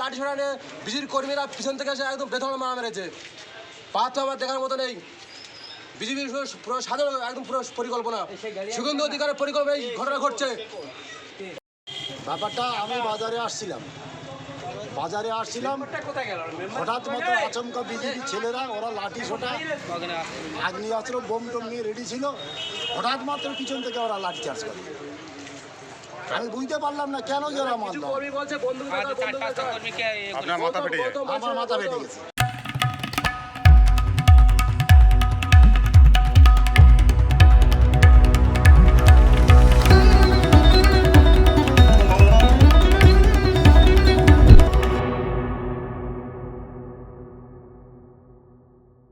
লাঠি কর্মীরা পিছন থেকে একদম মারা মেরেছে। তো আমার দেখার মতো নেই। সাধারণ, একদম পুরো পরিকল্পনা। সুগন্ধ অধিকারের পরিকল্পনা ঘটনা ঘটছে। ব্যাপারটা আমি বাজারে আসছিলাম। বাজারে আসছিলাম হঠাৎ মতো আচমকা বিজেপি ছেলেরা ওরা লাঠি সোটা আগ্নি অস্ত্র বোম টোম নিয়ে রেডি ছিল। হঠাৎ মাত্র পিছন থেকে ওরা লাঠি চার্জ করে। আমি বুঝতে পারলাম না কেন যে ওরা মারল কর্মী বলছে বন্ধু চার পাঁচটা কর্মীকে আপনার মাথা ফেটে যায় আমার মাথা ফেটে গেছে।